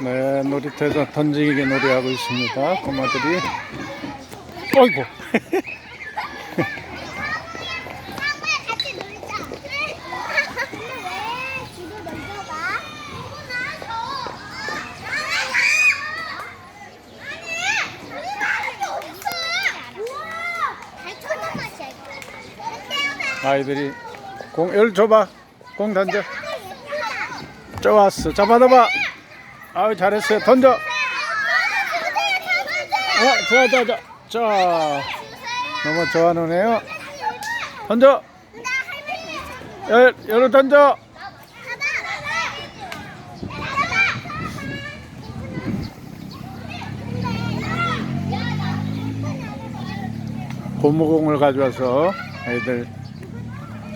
네, 놀이터에서 던지기 놀이하고 있습니다. 꼬마들이. 어이구. 아이들이 공, 열 줘봐. 공 던져. 좋았어. 자, 받아봐. 아유, 잘했어요. 던져. 어, 자, 자, 자. 자, 너무 좋아하네요. 던져. 열, 열을 던져. 고무공을 가져와서 아이들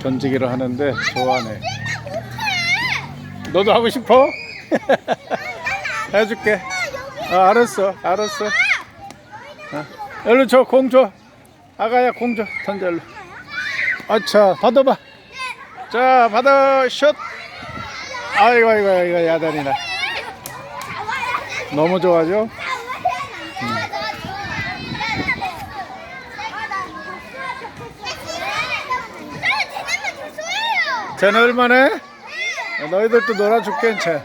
던지기를 하는데 좋아하네. 너도 하고 싶어? 해줄게. 아, 알았어, 알았어. 아, 일로 줘, 공 줘. 아가야, 공 줘. 던져, 일로. 아차, 받아봐. 자, 받아, 슛. 아이고, 아이고, 아이고, 야단이나. 너무 좋아하죠? 쟤는 얼마네? 너희들도 놀아줄게, 쟤.